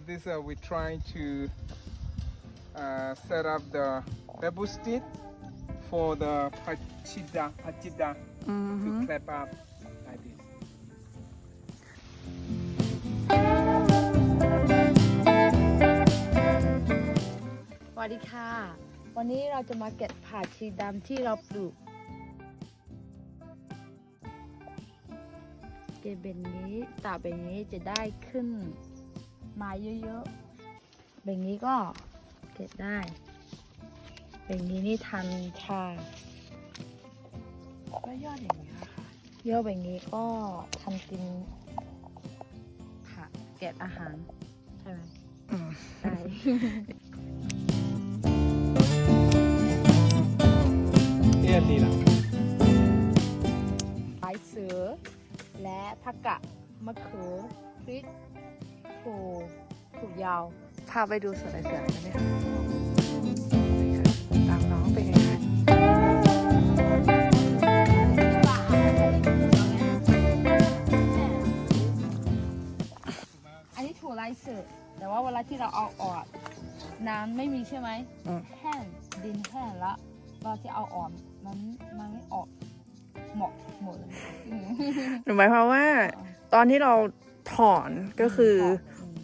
Uh, this uh, we're trying to uh, set up the bamboo stick for the pachida, pachida อือฮึ to clap up like this. สวัสดีค่ะ วันนี้เราจะมาเก็บผักชีดำที่เราปลูก เก็บแบบนี้ตากแบบนี้จะได้ขึ้น มาเยอะๆแบบนี้ก็เก็บได้แบบนี้นี่ทันชาก็ยอดอย่างนี้ยค่ะเยอะแบบนี้ก็ทำกินผักเก็บอาหารใช่ไหมอืมใช่ Yeah, Lila. ไม้เสือและผักกะมะเขือพริก ถั่วถั่วยาว พาไปดูสวนลายเสือกันไหมคะไปค่ะตามน้องไปเลยค่ะอันนี้ถั่วลายเสือแต่ว่าเวลาที่เราเอาออก น้ำไม่มีใช่ไหมอืม แห้งดินแห้งแล้วเราจะเอาออกมันมันไม่ออกเหมาะหมดเลยอืมหนูหมายความว่า ตอนที่เรา ถอนก็คือม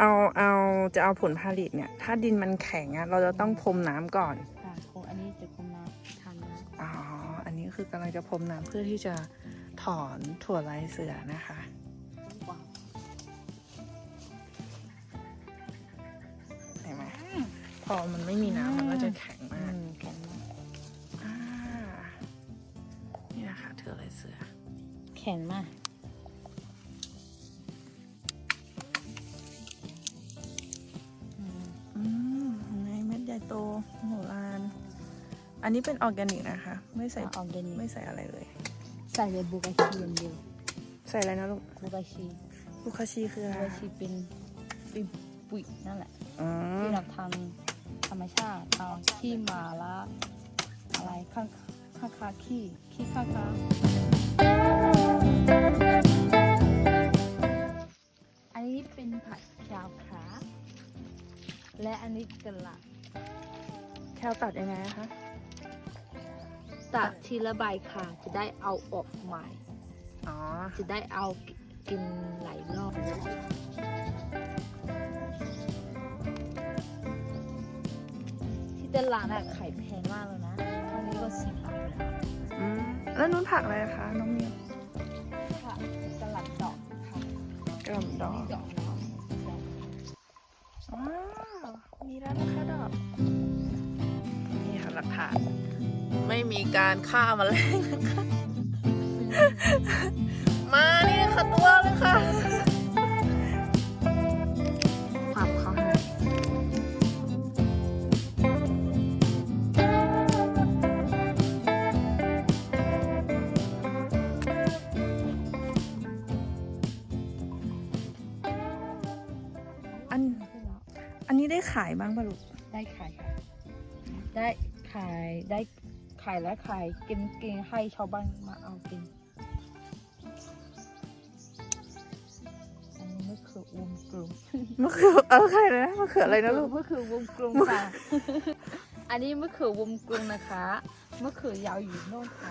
เอาเอาจะเอาผลผลิตเนี่ย ถ้าดินมันแข็งอะเราจะต้องพรมน้ำก่อน ค่ะคงอันนี้จะคงน้ำทันนะอ๋อ อันนี้คือกำลังจะพรมน้ำเพื่อที่จะถอนถั่วลายเสือนะคะว้าวเห็นไหมพอมันไม่มีน้ำมันก็จะแข็งมากอืมแข็งมากอ่านี่นะคะถั่วลายเสือ แข็งมาก อันนี้เป็นออร์แกนิกนะคะ ไม่ใส่ออร์แกนิกไม่ใส่อะไรเลย ใส่เลยบูกาชีอย่างเดียวใส่อะไรนะลูกบูกาชีลูกคาชีคือบูอะไรกาชีเป็นเป็นปุ๋ยนั่นแหละอืมที่เราทำธรรมชาติเอาขี้หมาละอะไรข้างข้างคาขี้ขี้ข้างคาอันนี้เป็นผัดชาวขาและอันนี้กระหล่ำแคลตัดยังไงนะคะ ตัดทีละใบค่ะ จะได้เอาออกใหม่ อ๋อ จะได้เอากินหลายรอบที่ตลาดอะไข่แพงมากเลยนะครั้งนี้ก็สิบบาทแล้วอืมแล้วนู้นผักอะไรคะน้องมิวค่ะตลาดดอกค่ะกระหล่ำดอกนี่ดอกเนาะว้าวมีแล้วนะคะดอก นี่ค่ะหลักฐาน ไม่มีการฆ่าแมลงนะคะ มานี่ค่ะตัวเลยค่ะปรับเขาให้อัน อันนี้ได้ขายบ้างปะลูก ได้ขายค่ะ ได้ขายได้ ขายและขายกินกินให้ชาวบ้านมาเอากินอันนี้มะเขือวงกลมมะเขือเออใครนะมะเขืออะไรนะลูกมะเขือวงกลมค่ะ อันนี้มะเขือวงกลมนะคะมะเขือยาวอยู่โน่นค่ะ